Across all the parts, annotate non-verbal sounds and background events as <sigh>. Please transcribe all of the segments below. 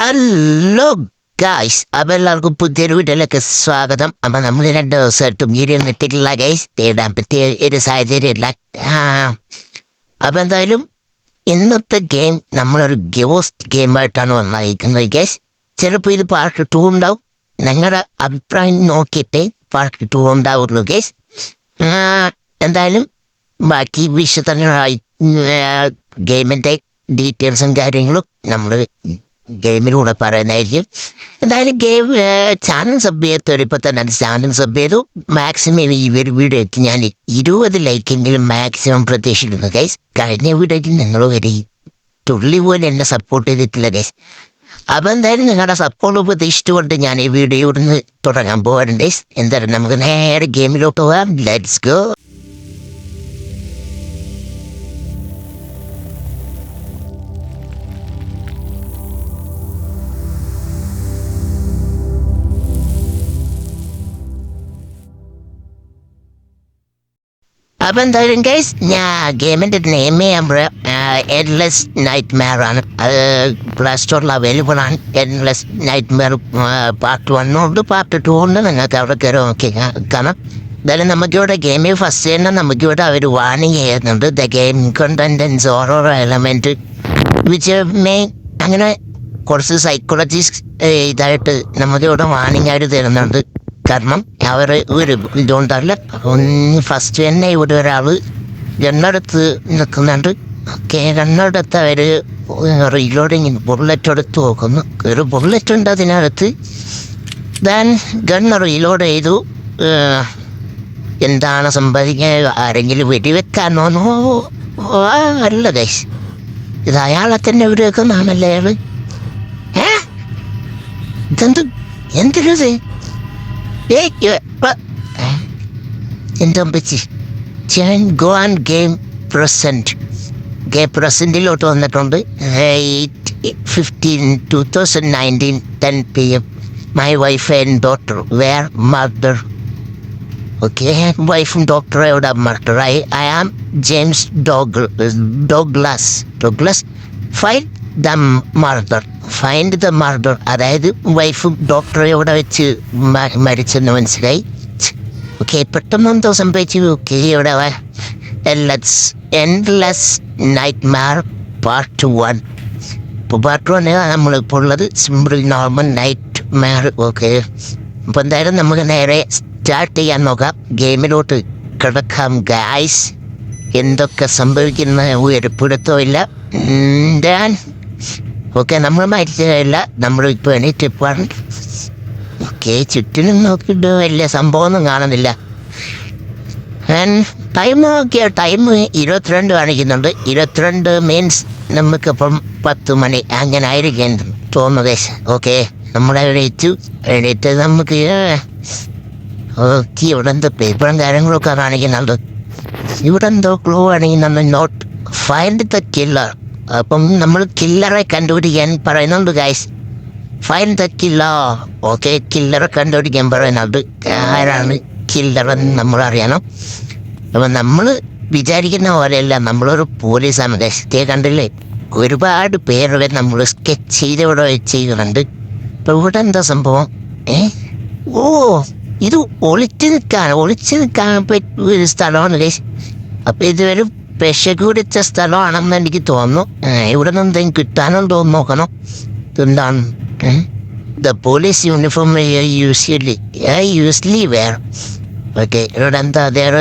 Hello guys അപ്പൊ എല്ലാവർക്കും പുതിയൊരു വീട്ടിലേക്ക് സ്വാഗതം. അപ്പൊ നമ്മൾ രണ്ട് ദിവസമായിട്ടും ഇരുന്നിട്ടില്ല ഗൈസ് തേടാൻ പറ്റിയ ഒരു സാഹചര്യമില്ല. അപ്പൊ എന്തായാലും ഇന്നത്തെ ഗെയിം നമ്മളൊരു ഗോസ്റ്റ് ഗെയിമായിട്ടാണ് വന്നിരിക്കുന്നത് ഗൈസ് ചിലപ്പോൾ ഇത് പാർട്ട് ടു ഉണ്ടാവും. നിങ്ങളുടെ അഭിപ്രായം നോക്കിയിട്ടേ പാർട്ട് ടു ഉണ്ടാവുള്ളൂ ഗൈസ് എന്തായാലും ബാക്കി വിശദമായി ഗെയിമിന്റെ ഡീറ്റെയിൽസും കാര്യങ്ങളും നമ്മൾ ഗെയിമിലൂടെ പറയുന്നതായിരിക്കും. എന്തായാലും ഗെയിം ചാനൽ സബ് ചെയ്തവർ ഇപ്പോൾ തന്നെ ചാനൽ സബ് ചെയ്തു. മാക്സിമം ഈ ഒരു വീഡിയോയ്ക്ക് ഞാൻ ഇരുപത് ലൈക്കെങ്കിലും മാക്സിമം പ്രതീക്ഷിക്കുന്നു ഗൈസ് കഴിഞ്ഞ വീഡിയോയ്ക്ക് നിങ്ങൾ വരെ തുള്ളി പോലെ എന്നെ സപ്പോർട്ട് ചെയ്തിട്ടില്ല ഗൈസ് അപ്പം എന്തായാലും നിങ്ങളുടെ സപ്പോർട്ട് പ്രതീക്ഷിച്ചുകൊണ്ട് ഞാൻ ഈ വീഡിയോ ഇവിടുന്ന് തുടങ്ങാൻ പോകാറുണ്ട് എന്തായാലും നമുക്ക് നേരെ ഗെയിമിലോട്ട് പോകാം ലെറ്റ്സ് ഗോ അപ്പൊ എന്തായാലും ഗൈസ് ഞാൻ ഗെയിമിന്റെ നെയിം നമ്മുടെ എൻലെസ് നൈറ്റ് മെയർ ആണ്. അത് പ്ലേ സ്റ്റോറിൽ അവൈലബിൾ ആണ്. എൻലെസ് നൈറ്റ് മെയർ പാർട്ട് വണ്ണും ഉണ്ട് പാർട്ട് ടു ഉണ്ട്. നിങ്ങൾക്ക് അവിടെ കയറി നോക്കി കാണാം. എന്തായാലും നമുക്കിവിടെ ഗെയിമിൽ ഫസ്റ്റ് തന്നെ നമുക്കിവിടെ അവർ വാണിംഗ് ചെയ്യുന്നുണ്ട്. The game contains sorrow element which main അങ്ങനെ കുറച്ച് സൈക്കോളജിസ്റ്റ് ഇതായിട്ട് നമുക്കിവിടെ വാണിംഗ് ആയിട്ട് തരുന്നുണ്ട്. കാരണം അവർ ഒരു ഇതുകൊണ്ടല്ല. ഫസ്റ്റ് തന്നെ ഇവിടെ ഒരാൾ രണ്ടിടത്ത് നിൽക്കുന്നുണ്ട്. ഓക്കെ അവർ റീലോഡിങ് ബുള്ളറ്റ് എടുത്ത് നോക്കുന്നു. ഒരു ബുള്ളറ്റ് ഉണ്ട് അതിനകത്ത്. ദാൻ ഗൺ റീലോഡ് ചെയ്തു. എന്താണ് സംഭവിക്കുക ആരെങ്കിലും വെടിവെക്കാനോന്നോ അല്ല ഗൈസ് ഇത് അയാളെ തന്നെ വെടിവെക്കുന്നതാണല്ലേ അയാൾ? ഏ? ഇതെന്ത്? എന്തിനത്? ഏയ് ഇവ- പ- ഏ? എന്താ പറ്റി ഞാൻ ഗോവാൻ ഗെയിം പ്രസന്റ് ഗെയിം പ്രസന്റിലോട്ട് വന്നിട്ടുണ്ട്. Eight fifteen two thousand nineteen ten P M. My wife and doctor were murder okay വൈഫും ഡോക്ടറെ ഇവിടെ murder I am James Doug Douglas Douglas find the murder find the murder അതായത് വൈഫും ഡോക്ടറെ ഇവിടെ വെച്ച് മരിച്ചെന്ന് മനസ്സിലായി. ഓക്കെ പെട്ടെന്ന് എന്തോ സംഭവിച്ചു. ഓക്കെ ഇവിടെ endless endless nightmare part one ഇപ്പോൾ പാർട്ട് വൺ നമ്മളിപ്പോൾ ഉള്ളത് simple normal nightmare okay അപ്പോൾ എന്തായാലും നമുക്ക് നേരെ സ്റ്റാർട്ട് ചെയ്യാൻ നോക്കാം. ഗെയിമിലോട്ട് കിടക്കാം ഗായ്സ് എന്തൊക്കെ സംഭവിക്കുന്ന ഒരു പിടുത്തമില്ല ഞാൻ ഓക്കെ നമ്മൾ മരിച്ചതല്ല. നമ്മൾ ഇപ്പോൾ എണീറ്റ് ട്രിപ്പാണ് ഓക്കെ ചുറ്റിനും നോക്കിയിട്ട് വലിയ സംഭവമൊന്നും കാണുന്നില്ല. ടൈം നോക്കിയ ടൈം ഇരുപത്തിരണ്ട് കാണിക്കുന്നുണ്ട്. ഇരുപത്തിരണ്ട് മീൻസ് നമുക്കിപ്പം പത്ത് മണി അങ്ങനെ ആയിരിക്കും തോന്നുന്നത്. ഓക്കെ നമ്മളെ എണീറ്റു. എണീറ്റ് നമുക്ക് ഓക്കെ ഇവിടെ എന്തോ പേപ്പറും കാര്യങ്ങളൊക്കെ കാണിക്കുന്നുണ്ട്. ഇവിടെ എന്തോ ക്ലൂ കാണിക്കുന്നുണ്ട് നോട്ട് ഫൈൻഡ് ദ കില്ലർ അപ്പം നമ്മൾ കില്ലറെ കണ്ടുപിടിക്കാൻ പറയുന്നുണ്ട് guys find the killer okay കില്ലറെ കണ്ടുപിടിക്കാൻ പറയുന്നത് ആരാണ് കില്ലറെന്ന് നമ്മൾ അറിയണം. അപ്പം നമ്മൾ വിചാരിക്കുന്ന പോലെയല്ല നമ്മളൊരു പോലീസാണ് ദേശത്തെ കണ്ടില്ലേ? ഒരുപാട് പേരുടെ നമ്മൾ സ്കെച്ച് ചെയ്ത് ഇവിടെ ചെയ്യുന്നുണ്ട് ഇപ്പം ഇവിടെ എന്താ സംഭവം? ഏ? ഓ ഇത് ഒളിച്ചു നിൽക്കാൻ ഒളിച്ചു നിൽക്കാൻ പറ്റിയ ഒരു സ്ഥലമാണ് ഗൈസ് അപ്പം ഇതൊരു പെശ കുടിച്ച സ്ഥലമാണെന്ന് എനിക്ക് തോന്നുന്നു. ഇവിടെ നിന്ന് എന്തെങ്കിലും കിട്ടാനുണ്ടോ എന്ന് നോക്കണം? എന്താണ് the police uniform usually usually wear okay ഇവിടെ എന്താ? ഹെയർ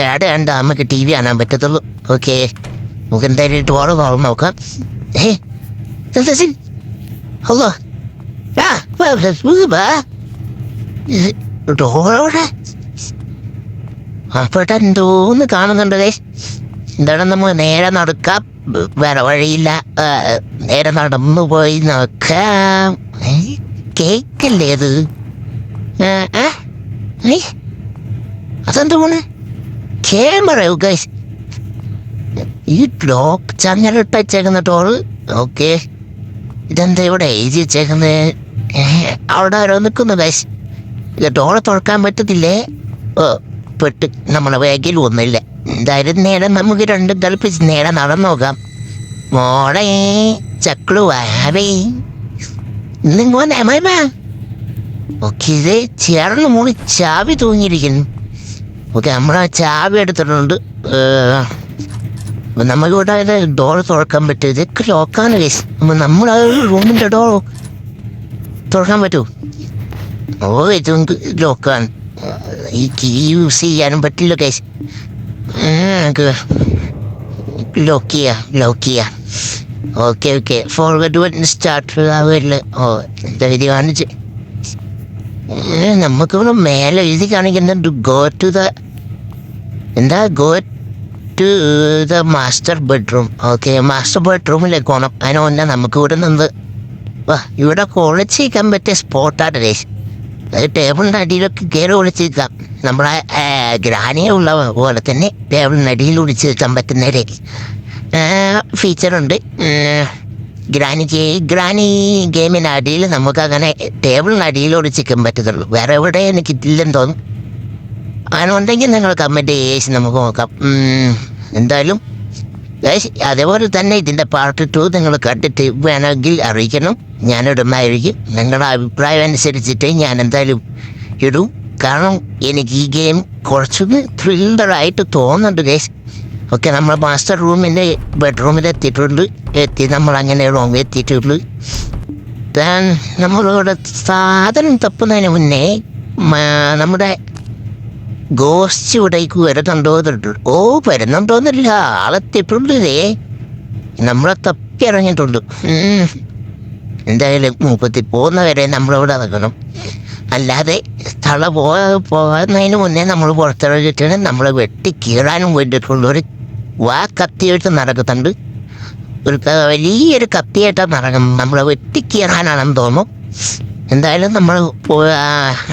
ഹെയർ ഉണ്ട് നമുക്ക് ടി വി കാണാൻ പറ്റത്തുള്ളൂ. ഓക്കെ നമുക്ക് എന്തായാലും ഡോറ് പോകാൻ നോക്കാം. ഏ ഹലോ. ആ ഡോറോടെ അവിടെ എന്തോന്ന് കാണുന്നുണ്ട് എന്താണ് നമ്മൾ നേരെ നടക്കാം? വേറെ വഴിയില്ല. നേരെ നടന്നു പോയി നോക്കാം. കേക്കല്ലേ അത്? അതെന്താ പോണ് ക്യാമറയോ ഈ ലോക്ക് ചങ്ങലിട്ട് വെച്ചേക്കുന്ന ടോറ് ഓക്കെ ഇതെന്താ ഇവിടെ എഴുതി വെച്ചേക്കുന്നത് അവിടെ ആരോ നിൽക്കുന്നു ഗൈസ് ഇത് ടോളെ തുറക്കാൻ പറ്റത്തില്ലേ? ഓ പെട്ട് നമ്മളെ വേഗിൽ ഒന്നുമില്ല എന്തായാലും നേടാൻ നമുക്ക് രണ്ട് തളിപ്പിച്ച് നേരെ നടന്നു നോക്കാം. മോളെ ചക്കളു വാവേ. ഓക്കെ ഇത് ചേർന്ന് മോളി ചാവി തൂങ്ങിയിരിക്കുന്നു. ഓക്കെ നമ്മളാ ചാവി എടുത്തിട്ടുണ്ട്. നമുക്കിവിടെ ഇത് ഡോർ തുറക്കാൻ പറ്റും ഇതൊക്കെ ലോക്കാണ് കേസ് നമ്മൾ ആ റൂമിന്റെ ഡോർ തുറക്കാൻ പറ്റൂ ഓ ഇത് ലോക്കാണ് ഈ കീ യൂസ് ചെയ്യാനും പറ്റില്ല കേസ് നമുക്ക് ലോക്ക് ചെയ്യാം ലോക്ക് ചെയ്യാം okay okay forward button start ആവില്ല ഓ ധൈര്യം കാണിച്ച് നമുക്ക് നമുക്കിവിടെ മേലെ എഴുതി കാണിക്കുന്നുണ്ട് ഗോ ടു ദ എന്താ? Go to the master bedroom okay master ബെഡ്റൂമിലേക്ക് പോകണം അതിന് മുന്നേ നമുക്ക് ഇവിടെ നിന്ന് വാ ഇവിടെ കുളിച്ചിരിക്കാൻ പറ്റിയ സ്പോട്ടാണ് രേഷ് അത് ടേബിളിന്റെ അടിയിലൊക്കെ കയറി ഒളിച്ചേക്കാം നമ്മളെ ഗ്രാനിയ ഉള്ള പോലെ തന്നെ ടേബിളിന്റെ അടിയിൽ ഒളിച്ചിരിക്കാൻ പറ്റുന്ന ഒരു ഫീച്ചറുണ്ട് ഗ്രാനി ഗ്രാനി ഗെയിമിന്റെ അടിയിൽ നമുക്ക് അങ്ങനെ ടേബിളിന്റെ അടിയിൽ ഒളിച്ചിരിക്കാൻ പറ്റത്തുള്ളൂ. വേറെ എവിടെ എനിക്ക് ഇല്ലെന്ന് തോന്നും. അങ്ങനെ ഉണ്ടെങ്കിൽ നിങ്ങൾ കമന്റ് ചെയ്യേച്ച് നമുക്ക് നോക്കാം. എന്തായാലും അതേപോലെ തന്നെ ഇതിന്റെ പാർട്ട് ടു നിങ്ങൾ കണ്ടിട്ട് വേണമെങ്കിൽ അറിയിക്കണം. ഞാനിടുന്നതായിരിക്കും നിങ്ങളുടെ അഭിപ്രായം അനുസരിച്ചിട്ട് ഞാൻ എന്തായാലും ഇടും. കാരണം എനിക്ക് ഈ ഗെയിം കുറച്ചും ത്രില്ലറായിട്ട് തോന്നുന്നുണ്ട് ഗേസ് ഓക്കെ നമ്മൾ മാസ്റ്റർ റൂമിന്റെ ബെഡ്റൂമിൽ എത്തിയിട്ടുണ്ട്. എത്തി നമ്മൾ അങ്ങനെ റൂമിൽ എത്തിയിട്ടുണ്ട് നമ്മളിവിടെ സാധനം തപ്പുന്നതിന് മുന്നേ നമ്മുടെ ഗോസ്റ്റ് ഇവിടേക്ക് വരുന്നുണ്ടോന്നുണ്ട് ഓ വരുന്നുണ്ടോന്നില്ല ആളെത്തിയിട്ടുണ്ട് നമ്മളെ തപ്പി ഇറങ്ങിയിട്ടുണ്ട്. എന്തായാലും മൂപ്പത്തി പോകുന്നവരെ നമ്മളിവിടെ നിൽക്കണം അല്ലാതെ തള പോ പോകുന്നതിന് മുന്നേ നമ്മൾ പുറത്തിറങ്ങിയിട്ടാണ് നമ്മളെ വെട്ടി കീറാനും വേണ്ടിയിട്ടുള്ള ഒരു വാ കത്തിയായിട്ട് നടക്കുന്നുണ്ട്. ഒരു വലിയൊരു കത്തിയായിട്ടാണ് നടക്കുന്നത് നമ്മളെ വെട്ടി കീറാനാണെന്ന് തോന്നുന്നു. എന്തായാലും നമ്മൾ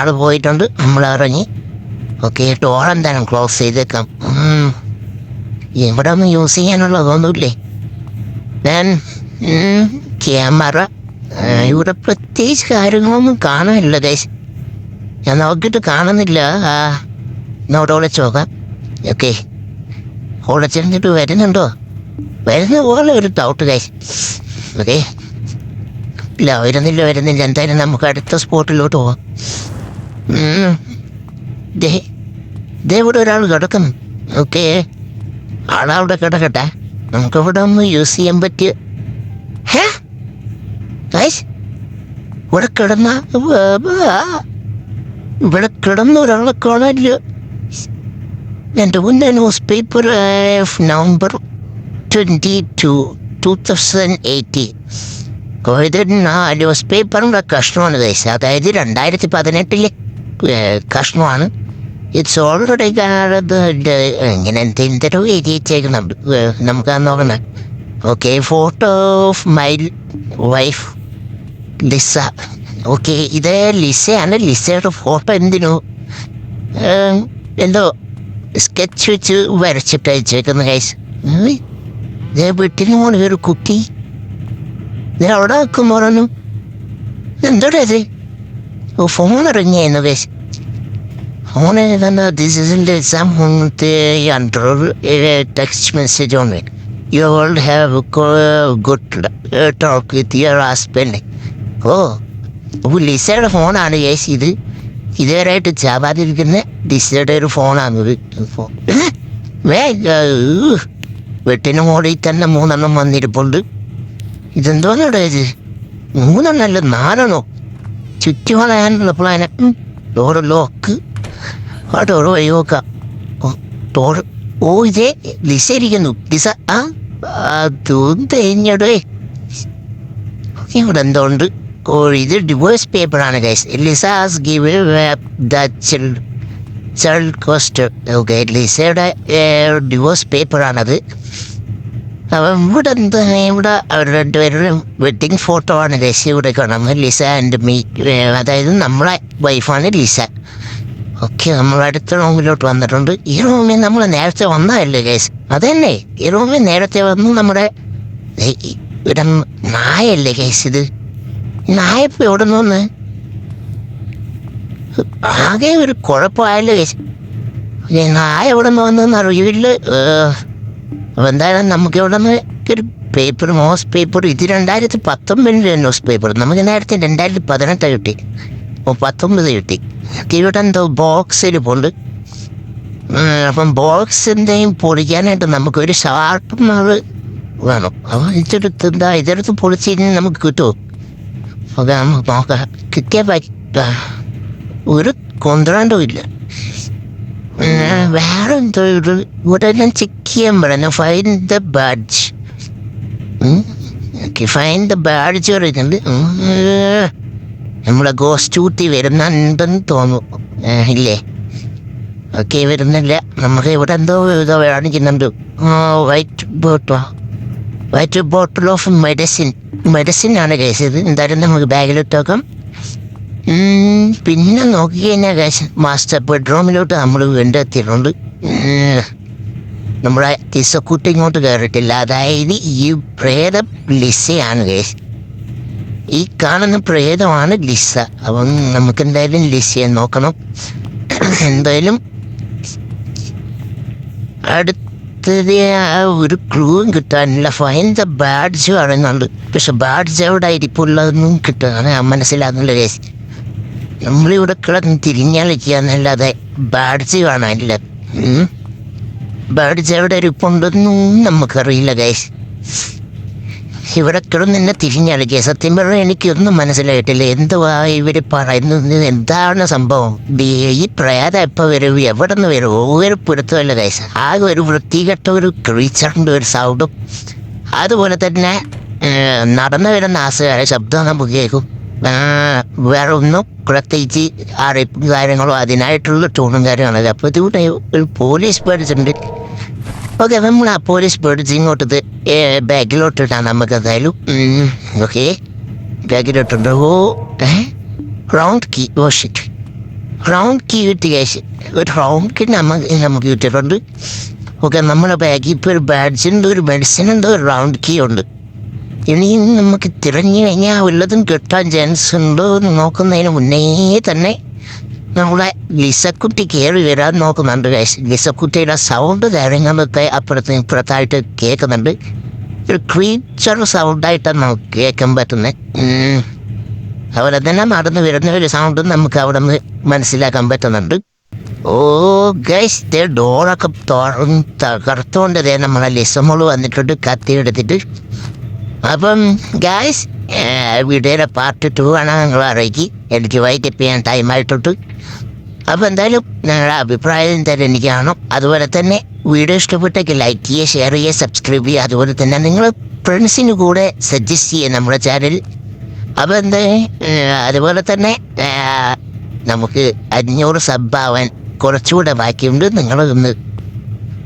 ആൾ പോയിട്ടുണ്ട്. നമ്മൾ ഇറങ്ങി. ഓക്കെ ഡോർ എന്തായാലും ക്ലോസ് ചെയ്തേക്കാം. എവിടെ ഒന്നും യൂസ് ചെയ്യാനുള്ളതൊന്നുമില്ലേ? ഞാൻ ക്യാമറ ഇവിടെ പ്രത്യേകിച്ച് കാര്യങ്ങളൊന്നും കാണാനില്ല ദേശ് ഞാൻ നോക്കിയിട്ട് കാണുന്നില്ല. ആ നോട്ട് ഒളിച്ച് നോക്കാം. ഓക്കെ. ഒളിച്ചിരുന്നിട്ട് വരുന്നുണ്ടോ? വരുന്ന പോലെ ഒരു ഡൗട്ട് ഗൈസ് ഓക്കെ. ഇല്ല വരുന്നില്ല വരുന്നില്ല. എന്തായാലും നമുക്ക് അടുത്ത സ്പോട്ടിലോട്ട് പോവാം. ഇവിടെ ഒരാൾ കിടക്കുന്നു. ഓക്കേ. ആളവിടെ കിടക്കട്ടെ. നമുക്കിവിടെ ഒന്ന് യൂസ് ചെയ്യാൻ പറ്റിയ ഹേ? ഇവിടെ കിടന്ന ഇവിടെ കിടന്ന ഒരാളെ കാണാനില്ല. എന്റെ മുൻ newspaper November twenty two two thousand eighteen. ആ ന്യൂസ് പേപ്പറിന്റെ കഷ്ണമാണ് ഗൈസ് അതായത് രണ്ടായിരത്തി പതിനെട്ടിലെ കഷ്ണമാണ്. ഇറ്റ്സ് ഓൾറെഡി ഇങ്ങനെ എന്തെങ്കിലും എഴുതി വെച്ചേക്കുന്നുണ്ട് ഏഹ്, നമുക്ക് നോക്കണം okay photo of my wife Lisa okay ഇത് ലിസയാണ് ലിസയുടെ ഫോട്ടോ എന്തിനു? എന്തോ സ്കെച്ച് വെച്ച് വരച്ചിട്ട് അയച്ചേക്കുന്ന കൈസ് ഇതേ വീട്ടിന് പോണ ഒരു കുട്ടി. ഇത് അവിടെ വെക്കുമ്പോഴൊന്നും എന്തോടാ ഇത്? ഓ ഫോൺ ഇറങ്ങിയായിരുന്നു കൈസ് ഫോണ് തന്നെ ദിസ് ഇസിന്റെ exam ഹോമത്തെ under text message online you all have good talk with your husband ഓ ലിസയുടെ ഫോണാണ് യേസ് ഇത്. ഇതുവരെയായിട്ട് ചാവാതിരിക്കുന്ന ലിസയുടെ ഒരു ഫോണാണ് ഫോൺ <coughs> വേ വെട്ടിന് മോളിൽ തന്നെ മൂന്നെണ്ണം വന്നിരിപ്പുണ്ട്. ഇതെന്തോന്നാണ് ഇത്? മൂന്നെണ്ണല്ല നാലെണ്ണോ? ചുറ്റി വളയാനുള്ള പ്ലാന് ഡോറ് ലോക്ക് ആ ഡോറ് വഴി നോക്കാം. ഓ ഡോറ് ഓ ഇതേ ലിസ ഇരിക്കുന്നു ലിസ ആ അതും തേഞ്ഞടേ ഇവിടെ എന്തോണ്ട്? ഓ ഇത് ഡിവോഴ്സ് പേപ്പറാണ് guys Lisa has give the cost okay ലിസയുടെ divorce പേപ്പറാണത് അപ്പം ഇവിടെ തന്നെ ഇവിടെ അവർ രണ്ടുപേരുടെ വെഡിങ് ഫോട്ടോ ആണ് ലിസ ഇവിടെ കാണുന്നത്. ലിസ ആൻഡ് മീ അതായത് നമ്മളെ വൈഫാണ് ലിസ. ഓക്കെ നമ്മൾ അടുത്ത റൂമിലോട്ട് വന്നിട്ടുണ്ട്. ഈ റൂമിൽ നമ്മൾ നേരത്തെ വന്നതല്ലേ ഗൈസ് അതന്നെ. ഈ റൂമിൽ നേരത്തെ വന്നു നമ്മുടെ ഇവിടെ നായല്ലേ ഗൈസ് ഇത്? നായ ഇപ്പം എവിടെ നിന്ന് ആകെ ഒരു കുഴപ്പമായല്ലോ ഗൈസ് നായ എവിടെ നിന്ന് വന്നെന്ന് അറിയില്ല ഏഹ്, അപ്പൊ എന്തായാലും നമുക്ക് ഇവിടെ നിന്ന് ഒരു പേപ്പർ ന്യൂസ് പേപ്പർ ഇത് രണ്ടായിരത്തി പത്തൊമ്പതിന്റെ ന്യൂസ് പേപ്പർ നമുക്ക് നേരത്തെ രണ്ടായിരത്തി പതിനെട്ട് കിട്ടി. ഓ പത്തൊമ്പത് കിട്ടി. ഇവിടെ എന്തോ ബോക്സിൽ കൊണ്ട് അപ്പം ബോക്സിന്റെയും പൊളിക്കാനായിട്ട് നമുക്കൊരു ഷാർപ്പനർ വേണം. അപ്പോൾ ഇതെടുത്ത് എന്താ ഇതെടുത്ത് പൊളിച്ചിരുന്ന് നമുക്ക് കിട്ടുമോ ഓക്കെ നമുക്ക് നോക്കാം. കിട്ടിയാൽ പറ്റ ഒരു കൊന്ത്രാണ്ടും ഇല്ല. പിന്നെ വേറെ എന്തോ ഒരു ഞാൻ ചെക്ക് ചെയ്യാൻ പറഞ്ഞു find the badge okay find the badge പറയുന്നുണ്ട്. നമ്മളെ ഗോസ്റ്റ് ഊട്ടി വരുന്നുണ്ടെന്ന് തോന്നുന്നു. ഇല്ലേ? ഓക്കെ വരുന്നില്ല. നമുക്ക് ഇവിടെ എന്തോ ഇതോ കാണിക്കുന്നുണ്ട്. White bottle white bottle of medicine medicine ആണ് കേസ് ഇത്. എന്തായാലും നമുക്ക് ബാഗിലിട്ട് വെക്കാം ഉം, പിന്നെ നോക്കി കഴിഞ്ഞാൽ കേസ് മാസ്റ്റർ ബെഡ്റൂമിലോട്ട് നമ്മൾ വീണ്ടെത്തിയിട്ടുണ്ട്. നമ്മുടെ തിസക്കുട്ടി ഇങ്ങോട്ട് കയറിയിട്ടില്ല അതായത് ഈ പ്രേതം ലിസയാണ് കേസ് ഈ കാണുന്ന പ്രേതമാണ് ലിസ. അപ്പം നമുക്ക് എന്തായാലും ലിസയെ നോക്കണം. എന്തായാലും അടുത്തത് ഒരു ക്ലൂവും കിട്ടാനില്ല. ഫൈൻ ദ ബാഡ്ജ് പറയുന്നുണ്ട്. പക്ഷെ ബാഡ്ജ് എവിടെ ഇരിപ്പുള്ളതൊന്നും കിട്ടുന്നതാണ് മനസ്സിലാകുന്നില്ല കേസ് നമ്മളിവിടെ കിടന്ന് തിരിഞ്ഞളിക്കാന്നല്ലാതെ ബാഡ്സ് കാണാനില്ല. ബാഡ്സ് എവിടെ ഇരിപ്പുണ്ടെന്നും നമുക്കറിയില്ല കേസ് ഇവിടെ കിടന്ന് എന്നെ തിരിഞ്ഞളിക്കുക സത്യം പറഞ്ഞാൽ എനിക്കൊന്നും മനസ്സിലായിട്ടില്ല. എന്തുവാ ഇവർ പറയുന്നത് എന്താണ് സംഭവം? ഈ പ്രയാതം എപ്പോൾ വരും? എവിടെ നിന്ന് വരും? ഒരു പിടുത്തമല്ല ഗൈസ് ആകെ ഒരു വൃത്തികെട്ട ഒരു ക്രീച്ചറിന്റെ ഒരു സൗണ്ടും അതുപോലെ തന്നെ നടന്നു വരുന്ന ആസുകാരെ ശബ്ദം നമുക്ക് കേൾക്കും വേറെ ഒന്നും പ്രത്യേകിച്ച് അറിയിപ്പും കാര്യങ്ങളോ അതിനായിട്ടുള്ള ടൂണും അല്ല അപ്പോൾ ഇതുകൂടെ ഒരു പോലീസ് പേടിച്ചിട്ടുണ്ട് ഓക്കെ നമ്മൾ ആ പോലീസ് പേടിച്ച് ഇങ്ങോട്ടത് ബാഗിലോട്ടിട്ടാണ് നമുക്ക് എന്തായാലും ഓക്കെ. ബാഗിലോട്ടുണ്ട്. ഓ round key oh shit round key കിട്ടി കേസ് ഒരു റൗണ്ട് കീ നമുക്ക് നമുക്ക് കിട്ടിയിട്ടുണ്ട്. ഓക്കെ നമ്മുടെ ബാഗിൽ ഇപ്പോൾ ഒരു ബാഡ്സിനുണ്ട് ഒരു മെഡിസിൻ ഉണ്ട് ഒരു റൗണ്ട് കീ ഉണ്ട്. ഇനി നമുക്ക് തിരഞ്ഞു കഴിഞ്ഞാൽ വല്ലതും കിട്ടാൻ ചാൻസ് ഉണ്ടോ എന്ന് നോക്കുന്നതിന് മുന്നേ തന്നെ നമ്മളെ ലിസക്കുട്ടി കയറി വരാൻ നോക്കുന്നുണ്ട്. ലിസക്കുട്ടിയുടെ സൗണ്ട് കാര്യങ്ങളൊക്കെ അപ്പുറത്ത് ഇപ്പുറത്തായിട്ട് കേൾക്കുന്നുണ്ട്. ഒരു ക്രീച്ചർ സൗണ്ടായിട്ടാണ് നമുക്ക് കേൾക്കാൻ പറ്റുന്നത് അതുപോലെ തന്നെ നടന്നു വരുന്ന ഒരു സൗണ്ട് നമുക്ക് അവിടെ നിന്ന് മനസ്സിലാക്കാൻ പറ്റുന്നുണ്ട്. ഓ ഗൈസ് ഡോറൊക്കെ തുറന്ന് തകർത്തുകൊണ്ട് ദേ നമ്മളെ ലിസമോൾ വന്നിട്ടുണ്ട് കത്തി എടുത്തിട്ട്. അപ്പം ഗായ്സ് വീഡിയോയുടെ പാർട്ട് ടു ആണ് നിങ്ങൾ അറിയിക്കി. എനിക്ക് വൈകിട്ട് ഞാൻ ടൈമായിട്ടുണ്ട് അപ്പോൾ എന്തായാലും നിങ്ങളുടെ അഭിപ്രായം എന്തായാലും എനിക്ക് കാണും അതുപോലെ തന്നെ വീഡിയോ ഇഷ്ടപ്പെട്ടെങ്കിൽ ലൈക്ക് ചെയ്യുക ഷെയർ ചെയ്യുക സബ്സ്ക്രൈബ് ചെയ്യുക. അതുപോലെ തന്നെ നിങ്ങൾ ഫ്രണ്ട്സിന് കൂടെ സജസ്റ്റ് ചെയ്യുക നമ്മുടെ ചാനൽ അപ്പോൾ എന്താ അതുപോലെ തന്നെ നമുക്ക് അഞ്ഞൂറ് സബ്ബാവാൻ കുറച്ചുകൂടെ ബാക്കിയുണ്ട്. നിങ്ങളൊന്ന്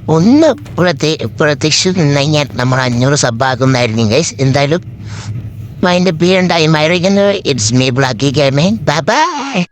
ഒന്ന് പ്രത്യേ പ്രത്യക്ഷ നിന്ന് കഴിഞ്ഞാൽ നമ്മൾ അഞ്ഞൂറ് സബ്ബാക്കുന്നതായിരുന്നു ഗൈസ് എന്തായാലും മൈൻഡ് ബി ഉണ്ടായി മൈറിക്കുന്നത് it's me Blacky gaming bye bye